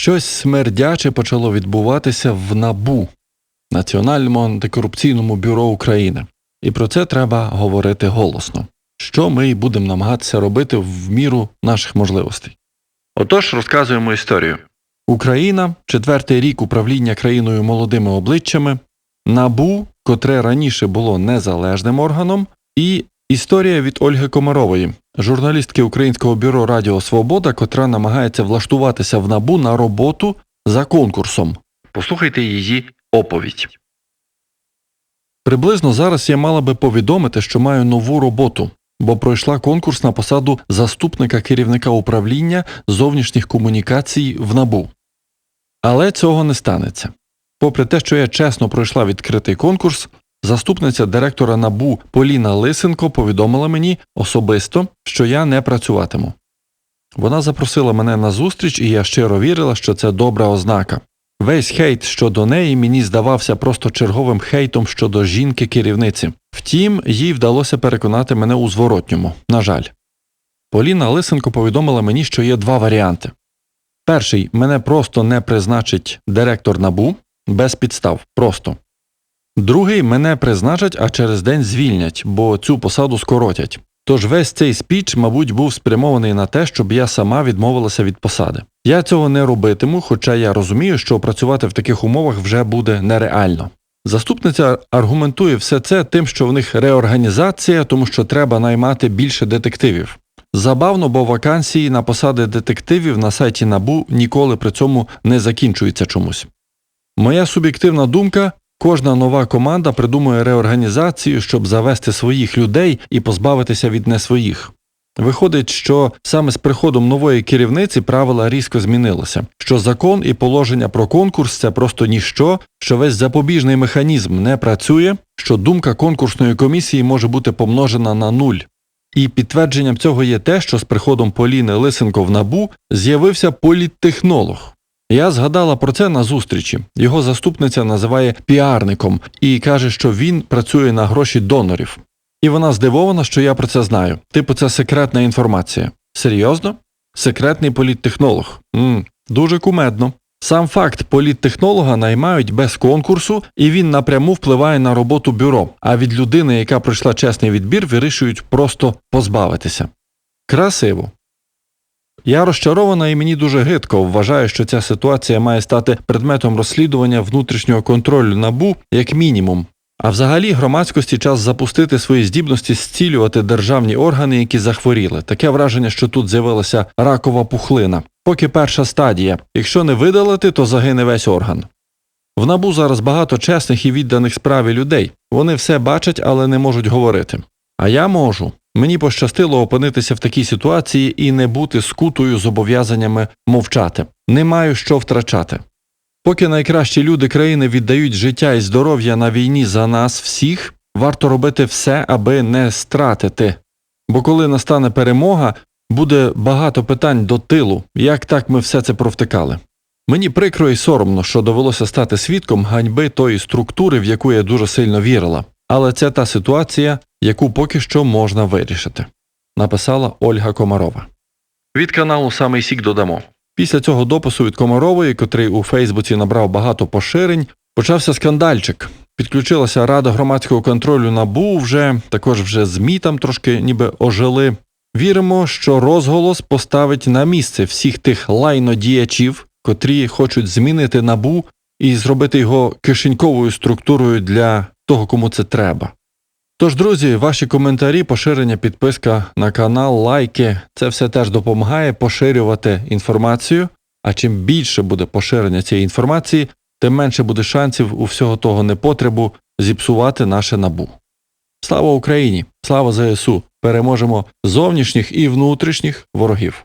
Щось смердяче почало відбуватися в НАБУ Національному антикорупційному бюро України. І про це треба говорити голосно, що ми й будемо намагатися робити в міру наших можливостей. Отож, розказуємо історію. Україна, четвертий рік управління країною молодими обличчями, НАБУ, котре раніше було незалежним органом, і історія від Ольги Комарової, журналістки Українського бюро Радіо Свобода, котра намагається влаштуватися в НАБУ на роботу за конкурсом. Послухайте її оповідь. Приблизно зараз я мала би повідомити, що маю нову роботу, бо пройшла конкурс на посаду заступника керівника управління зовнішніх комунікацій в НАБУ. Але цього не станеться. Попри те, що я чесно пройшла відкритий конкурс, заступниця директора НАБУ Поліна Лисенко повідомила мені особисто, що я не працюватиму. Вона запросила мене на зустріч, і я щиро вірила, що це добра ознака. Весь хейт щодо неї мені здавався просто черговим хейтом щодо жінки керівниці. Втім, їй вдалося переконати мене у зворотньому. На жаль. Поліна Лисенко повідомила мені, що є два варіанти. Перший мене просто не призначить директор набу без підстав. Просто. Другий мене призначать, а через день звільнять, бо цю посаду скоротять. Тож весь цей спіч, мабуть, був спрямований на те, щоб я сама відмовилася від посади. Я цього не робитиму, хоча я розумію, що працювати в таких умовах вже буде нереально. Заступниця аргументує все це тим, що в них реорганізація, тому що треба наймати більше детективів. Забавно, бо вакансії на посади детективів на сайті Набу ніколи при цьому не закінчуються чомусь. Моя суб'єктивна думка кожна нова команда придумує реорганізацію, щоб завести своїх людей і позбавитися від не своїх. Виходить, що саме з приходом нової керівниці правила різко змінилися, що закон і положення про конкурс це просто ніщо, що весь запобіжний механізм не працює, що думка конкурсної комісії може бути помножена на нуль. І підтвердженням цього є те, що з приходом Поліни Лисенко в набу з'явився політтехнолог. Я згадала про це на зустрічі. Його заступниця називає піарником і каже, що він працює на гроші донорів. І вона здивована, що я про це знаю. Типу, це секретна інформація. Серйозно? Секретний політтехнолог. Мм, дуже кумедно. Сам факт політтехнолога наймають без конкурсу, і він напряму впливає на роботу бюро, а від людини, яка пройшла чесний відбір, вирішують просто позбавитися. Красиво. Я розчарована і мені дуже гидко вважаю, що ця ситуація має стати предметом розслідування внутрішнього контролю набу як мінімум. А взагалі громадськості час запустити свої здібності зцілювати державні органи, які захворіли. Таке враження, що тут з'явилася ракова пухлина. Поки перша стадія. Якщо не видалити, то загине весь орган. В набу зараз багато чесних і відданих справі людей. Вони все бачать, але не можуть говорити. А я можу. Мені пощастило опинитися в такій ситуації і не бути скутою зобов'язаннями мовчати. Не маю що втрачати. Поки найкращі люди країни віддають життя і здоров'я на війні за нас всіх, варто робити все, аби не стратити. Бо коли настане перемога, буде багато питань до тилу, як так ми все це провтикали. Мені прикро і соромно, що довелося стати свідком ганьби тої структури, в яку я дуже сильно вірила, але це та ситуація, яку поки що можна вирішити, написала Ольга Комарова. Від каналу Самий Сік додамо. Після цього допису від Комарової, котрий у Фейсбуці набрав багато поширень, почався скандальчик. Підключилася Рада громадського контролю НАБУ вже, також вже ЗМІ там трошки ніби ожили. Віримо, що розголос поставить на місце всіх тих лайнодіячів, котрі хочуть змінити набу і зробити його кишеньковою структурою для того, кому це треба. Тож, друзі, ваші коментарі, поширення, підписка на канал, лайки це все теж допомагає поширювати інформацію. А чим більше буде поширення цієї інформації, тим менше буде шансів у всього того непотребу зіпсувати наше набу. Слава Україні! Слава ЗСУ! Переможемо зовнішніх і внутрішніх ворогів!